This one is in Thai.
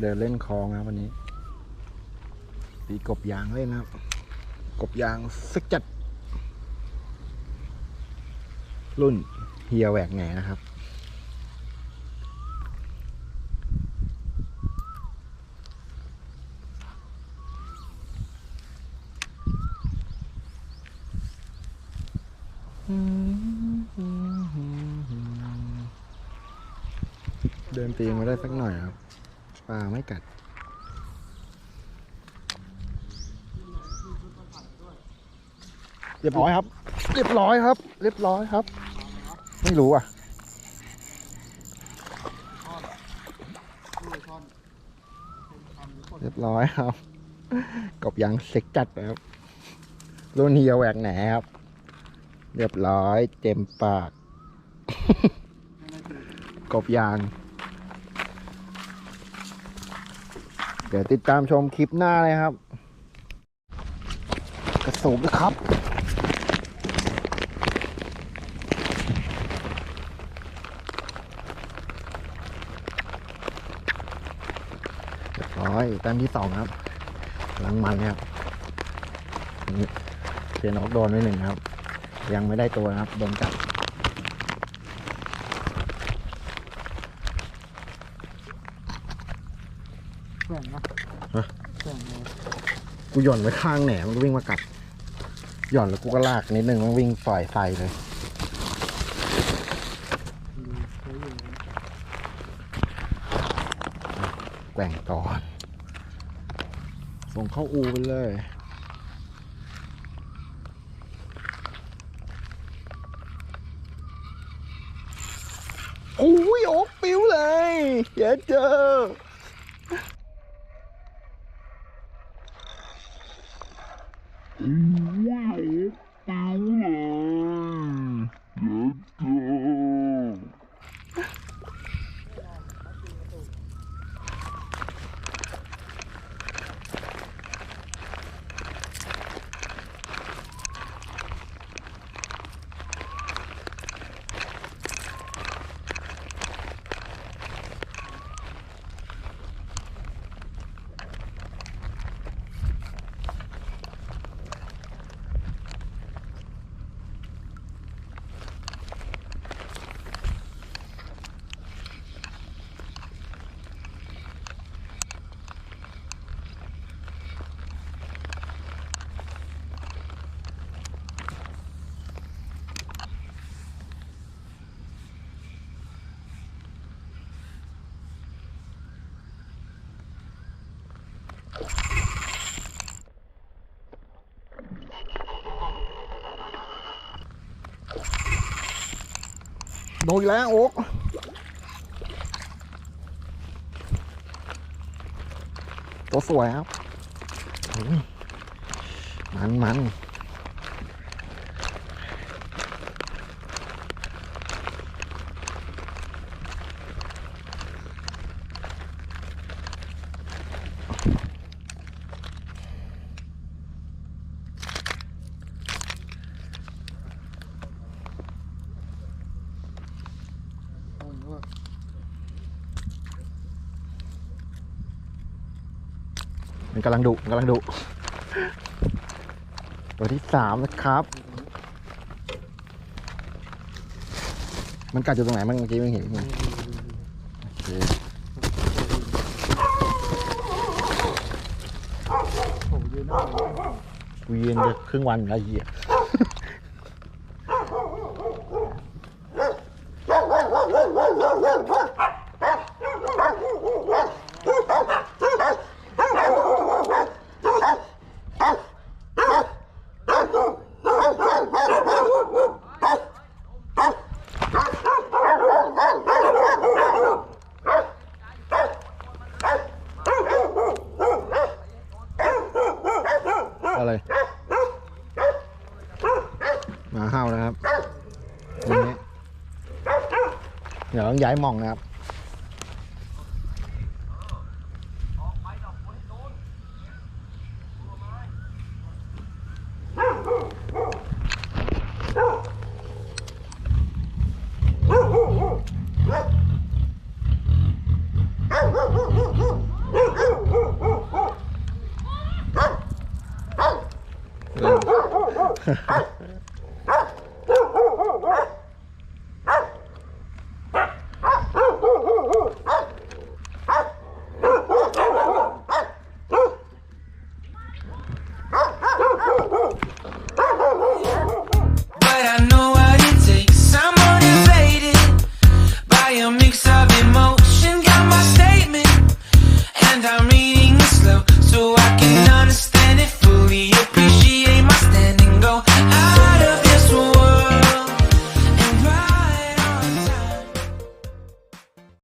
เดินเล่นคลองครับวันนี้ตีกบยางเล่นครับ กบยางสึกจัด รุ่นเฮียแหวกแหนนะครับ เดินตีมาได้สักหน่อยครับ ปลาไม่กัด เรียบร้อยครับ เรียบร้อยครับ เรียบร้อยครับ ไม่รู้อะเรียบร้อยครับ กบยางเซ็กจัดนะครับรุ่นเฮียแหวกแหนครับ เรียบร้อยเต็มปาก กบยาง เดี๋ยวติดตามชมคลิปหน้าเลยครับ กระสูบนะครับเรียบร้อยแต้มที่สองครับลังมันครับนี่เชนออกโดนไว้หนึ่งครับ ยังไม่ได้ตัวนะครับ โดนกัด แข่งนะฮะ แข่งเลยกูหย่อนไว้ข้างแหนมันก็วิ่งมากัด หย่อนแล้วกูก็ลากนิดนึงมันวิ่งปล่อยไฟเลย ดูเขาอยู่แกว่งก่อน ส่งเข้าอูไปเลย โอ้ยโอ๊กปิ้วเลยเดี๋ยวเจอ Mm. โดนแล้วโอ๊กตัวสวยครับ มันมัน มันกำลังดุมันกำลังดุตัวที่สามนะครับ มันกัดอยู่ตรงไหนมันเมื่อกี้ไม่เห็นโอเคโอ้ยืนหน้าเยกูยืนจะครึ่งวันแล้วเหี้ย นะครับนี่เดี๋ยวต้องย้ายมองนะครับ